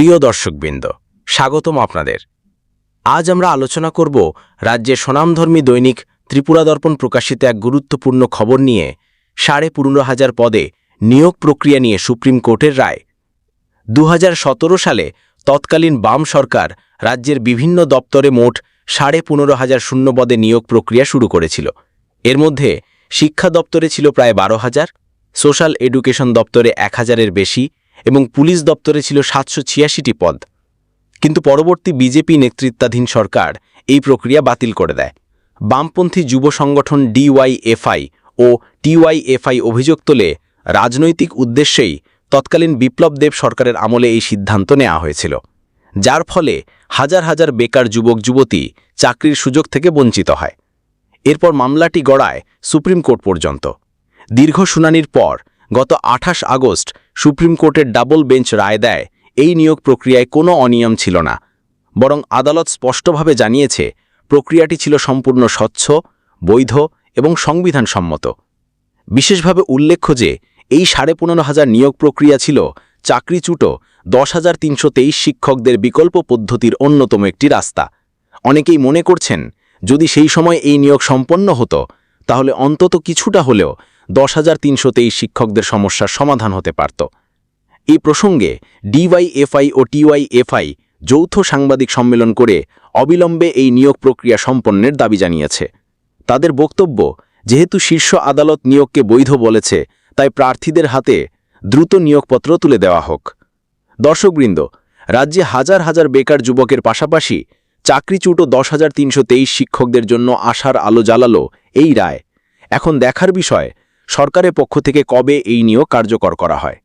প্রিয় দর্শকবৃন্দ, স্বাগতম আপনাদের। আজ আমরা আলোচনা করব রাজ্যের স্বনামধর্মী দৈনিক ত্রিপুরা দর্পণ প্রকাশিত এক গুরুত্বপূর্ণ খবর নিয়ে সাড়ে পনেরো হাজার পদে নিয়োগ প্রক্রিয়া নিয়ে সুপ্রিম কোর্টের রায়। দু হাজার সতেরো সালে তৎকালীন বাম সরকার রাজ্যের বিভিন্ন দপ্তরে মোট সাড়ে পনেরো হাজার শূন্য পদে নিয়োগ প্রক্রিয়া শুরু করেছিল। এর মধ্যে শিক্ষা দপ্তরে ছিল প্রায় বারো হাজার, সোশ্যাল এডুকেশন দপ্তরে এক হাজারের বেশি এবং পুলিশ দপ্তরে ছিল সাতশো ছিয়াশিটি পদ। কিন্তু পরবর্তী বিজেপি নেতৃত্বাধীন সরকার এই প্রক্রিয়া বাতিল করে দেয়। বামপন্থী যুব সংগঠন ডিওয়াইএফআই ও টিওয়াইএফআই অভিযোগ তোলে, রাজনৈতিক উদ্দেশ্যেই তৎকালীন বিপ্লব দেব সরকারের আমলে এই সিদ্ধান্ত নেওয়া হয়েছিল। যার ফলে হাজার হাজার বেকার যুবক যুবতী চাকরির সুযোগ থেকে বঞ্চিত হয়। এরপর মামলাটি গড়ায় সুপ্রিম কোর্ট পর্যন্ত। দীর্ঘ শুনানির পর গত আঠাশ আগস্ট সুপ্রিম কোর্টের ডাবল বেঞ্চ রায় দেয়, এই নিয়োগ প্রক্রিয়ায় কোনো অনিয়ম ছিল না। বরং আদালত স্পষ্টভাবে জানিয়েছে, প্রক্রিয়াটি ছিল সম্পূর্ণ স্বচ্ছ, বৈধ এবং সংবিধানসম্মত। বিশেষভাবে উল্লেখ্য যে, এই সাড়ে পনেরো হাজার নিয়োগ প্রক্রিয়া ছিল চাকরিচ্যুত দশ হাজার তিনশো শিক্ষকদের বিকল্প পদ্ধতির অন্যতম একটি রাস্তা। অনেকেই মনে করছেন, যদি সেই সময় এই নিয়োগ সম্পন্ন হতো, তাহলে অন্তত কিছুটা হলেও দশ হাজার শিক্ষকদের সমস্যার সমাধান হতে পারত। এই প্রসঙ্গে ডিওয়াইএফআই ও টিওয়াইএফআই যৌথ সাংবাদিক সম্মেলন করে অবিলম্বে এই নিয়োগ প্রক্রিয়া সম্পন্নের দাবি জানিয়েছে। তাদের বক্তব্য, যেহেতু শীর্ষ আদালত নিয়োগকে বৈধ বলেছে, তাই প্রার্থীদের হাতে দ্রুত নিয়োগপত্র তুলে দেওয়া হোক। দর্শকবৃন্দ, রাজ্যে হাজার হাজার বেকার যুবকের পাশাপাশি চাকরিচ্যুত দশ হাজার শিক্ষকদের জন্য আশার আলো জ্বালালো এই রায়। এখন দেখার বিষয় সরকারের পক্ষ থেকে কবে এই নিয়োগ কার্যকর করা হয়?